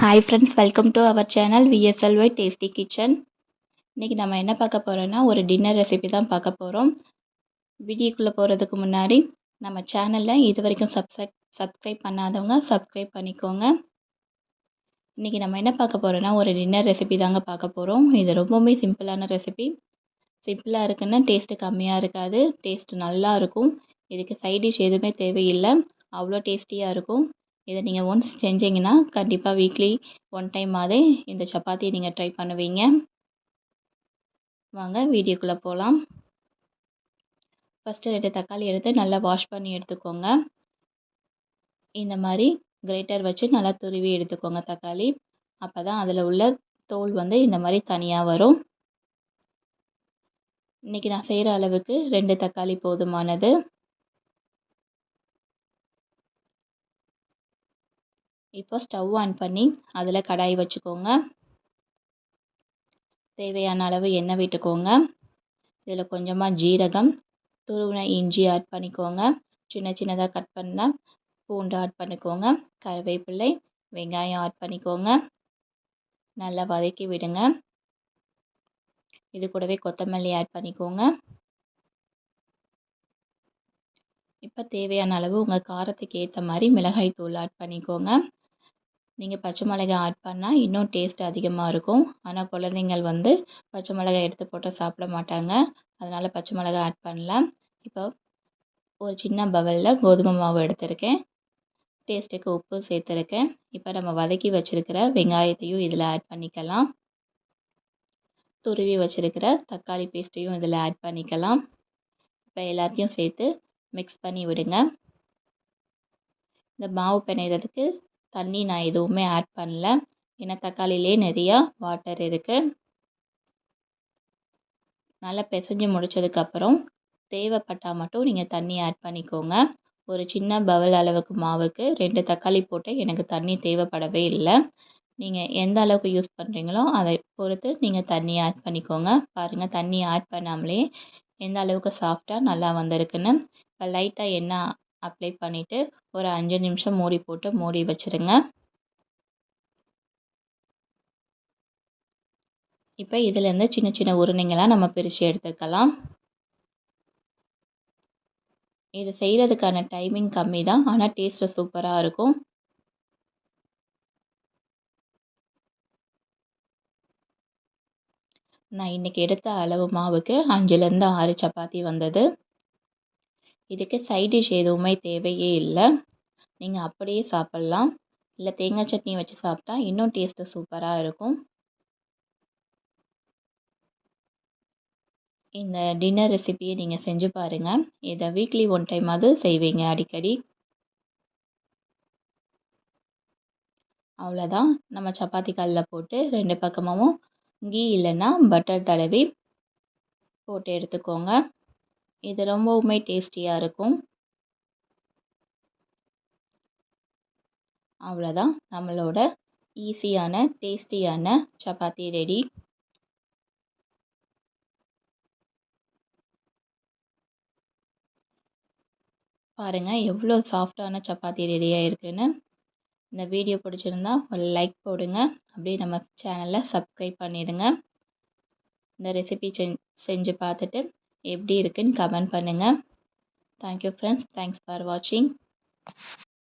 Hi friends welcome to our channel VSLY tasty kitchen இன்றைக்கி நம்ம என்ன பார்க்க போகிறோன்னா ஒரு டின்னர் ரெசிபி தான் பார்க்க போகிறோம் வீடியோக்குள்ளே போகிறதுக்கு முன்னாடி நம்ம சேனலில் இது வரைக்கும் சப்ஸ்கிரைப் சப்ஸ்கிரைப் பண்ணாதவங்க சப்ஸ்கிரைப் பண்ணிக்கோங்க. இன்றைக்கி நம்ம என்ன பார்க்க போகிறோன்னா ஒரு டின்னர் ரெசிபி தாங்க பார்க்க போகிறோம் இது ரொம்பவுமே சிம்பிளான ரெசிபி சிம்பிளாக இருக்குன்னா டேஸ்ட்டு கம்மியாக இருக்காது. டேஸ்ட்டு நல்லா இருக்கும். இதுக்கு சைட் டிஷ் எதுவுமே தேவையில்லை. அவ்வளோ டேஸ்டியாக இருக்கும். இதை நீங்கள் ஒன்ஸ் செஞ்சிங்கன்னா கண்டிப்பாக வீக்லி ஒன் டைமாவது இந்த சப்பாத்தியை நீங்கள் ட்ரை பண்ணுவீங்க. வாங்க வீடியோக்குள்ளே போகலாம் ஃபஸ்ட்டு ரெண்டு தக்காளி எடுத்து நல்லா வாஷ் பண்ணி எடுத்துக்கோங்க. இந்த மாதிரி கிரேட்டர் வச்சு நல்லா துருவி எடுத்துக்கோங்க தக்காளி. அப்போ தான் அதில் உள்ள தோல் வந்து இந்த மாதிரி தனியாக வரும். இன்றைக்கி நான் செய்கிற அளவுக்கு ரெண்டு தக்காளி போதுமானது. இப்போ ஸ்டவ் ஆன் பண்ணி அதில் கடாய் வச்சுக்கோங்க. தேவையான அளவு எண்ணெய் விட்டுக்கோங்க. இதில் கொஞ்சமாக ஜீரகம் துருவின இஞ்சி ஆட் பண்ணிக்கோங்க. சின்ன சின்னதாக கட் பண்ண பூண்டு ஆட் பண்ணிக்கோங்க. கருவேப்பிள்ளை வெங்காயம் ஆட் பண்ணிக்கோங்க. நல்லா வதக்கி விடுங்க. இது கூடவே கொத்தமல்லி ஆட் பண்ணிக்கோங்க. இப்போ தேவையான அளவு உங்கள் காரத்துக்கு ஏற்ற மாதிரி மிளகாய் தூள் ஆட் பண்ணிக்கோங்க. நீங்கள் பச்சை மிளகாய் ஆட் பண்ணால் இன்னும் டேஸ்ட் அதிகமாக இருக்கும். ஆனால் குழந்தைங்கள் வந்து பச்சை மிளகாய் எடுத்து போட்டால் சாப்பிட மாட்டாங்க. அதனால் பச்சை மிளகாய் ஆட் பண்ணல இப்போ ஒரு சின்ன பவலில் கோதுமை மாவு எடுத்திருக்கேன். டேஸ்ட்டுக்கு உப்பு சேர்த்துருக்கேன். இப்போ நம்ம வதக்கி வச்சுருக்கிற வெங்காயத்தையும் இதில் ஆட் பண்ணிக்கலாம். துருவி வச்சுருக்கிற தக்காளி பேஸ்ட்டையும் இதில் ஆட் பண்ணிக்கலாம். இப்போ எல்லாத்தையும் சேர்த்து மிக்ஸ் பண்ணி விடுங்க. இந்த மாவு பிணையிறதுக்கு தண்ணி நான் எதுவுமே ஆட் பண்ணல. ஏன்னா தக்காளியிலே நிறையா வாட்டர் இருக்குது நல்லா பிசைஞ்சு முடித்ததுக்கப்புறம் தேவைப்பட்டால் மட்டும் நீங்கள் தண்ணி ஆட் பண்ணிக்கோங்க. ஒரு சின்ன பவல் அளவுக்கு மாவுக்கு ரெண்டு தக்காளி போட்டு எனக்கு தண்ணி தேவைப்படவே இல்லை. நீங்கள் எந்த அளவுக்கு யூஸ் பண்ணுறீங்களோ அதை பொறுத்து நீங்கள் தண்ணி ஆட் பண்ணிக்கோங்க. பாருங்கள் தண்ணி ஆட் பண்ணாமலே எந்த அளவுக்கு சாஃப்டாக நல்லா வந்திருக்குன்னு. இப்போ லைட்டாக எண்ணெய் அப்ளை பண்ணிவிட்டு ஒரு அஞ்சு நிமிஷம் மூடி போட்டு மூடி வச்சுருங்க. இப்போ இதிலேருந்து சின்ன சின்ன உருளைங்களாக நம்ம பிரித்து எடுத்துக்கலாம். இது செய்கிறதுக்கான டைமிங் கம்மி தான் ஆனால் டேஸ்ட்டு சூப்பராக இருக்கும். நான் இன்றைக்கி எடுத்த அளவு மாவுக்கு அஞ்சுலேருந்து ஆறு சப்பாத்தி வந்தது. இதுக்கு சைட் டிஷ் எதுவுமே தேவையே இல்லை. நீங்கள் அப்படியே சாப்பிட்லாம். இல்லை தேங்காய் சட்னி வச்சு சாப்பிட்டா இன்னும் டேஸ்ட்டு சூப்பராக இருக்கும். இந்த டின்னர் ரெசிபியை நீங்கள் செஞ்சு பாருங்கள் இதை வீக்லி ஒன் டைமாவது செய்வீங்க அடிக்கடி. அவ்வளோதான் நம்ம சப்பாத்தி கல்லில் போட்டு ரெண்டு பக்கமாகவும் கீ இல்லைன்னா பட்டர் தடவி போட்டு எடுத்துக்கோங்க. இது ரொம்பவுமே டேஸ்டியாக இருக்கும். அவ்வளோதான் நம்மளோட ஈஸியான டேஸ்டியான சப்பாத்தி ரெடி. பாருங்கள் எவ்வளோ சாஃப்டான சப்பாத்தி ரெடியாக இருக்குன்னு இந்த வீடியோ பிடிச்சிருந்தா ஒரு லைக் போடுங்க. அப்படியே நம்ம சேனலை சப்ஸ்கிரைப் பண்ணிடுங்க. இந்த ரெசிபி செஞ்சு பார்த்துட்டு எப்படி இருக்குன்னு கமெண்ட் பண்ணுங்கள் தேங்க்யூ ஃப்ரெண்ட்ஸ் தேங்க்ஸ் ஃபார் வாட்சிங்